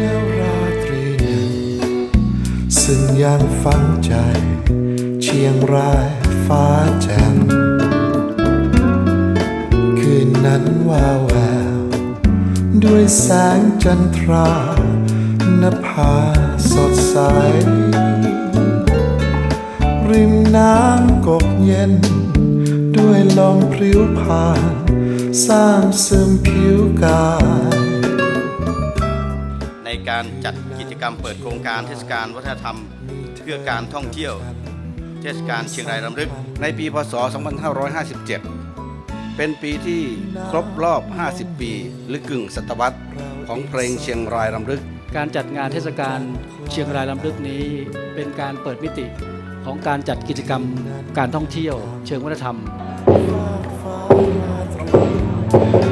นราตรีหนึ่ง ซึ่งยังฝังใจ เชียงรายฟ้าแจ่มคืนนั้นวาวแวว ด้วยแสงจันทรานภาสดใส ริมน้ำกบเย็น ด้วยลมพลิ้วผ่าน สร้างซึมผิวกาย การจัดกิจกรรมเปิดโครงการเทศกาลวัฒนธรรม เพื่อการท่องเที่ยว เทศกาลเชียงรายรำลึก ในปีพศ 2557 เป็นปีที่ครบรอบ 50 ปี หรือกึ่งศตวรรษของเพลงเชียงรายรำลึก การจัดงานเทศกาลเชียงรายลำลึกนี้ เป็นการเปิดมิติของการจัดกิจกรรมการท่องเที่ยว เชิงวัฒนธรรม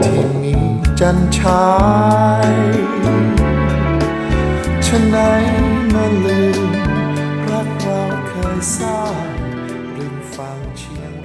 ที่มีจันชาย ช่ไหนเมื่ลืมรักเราเคยสร้างริมฟังเชียง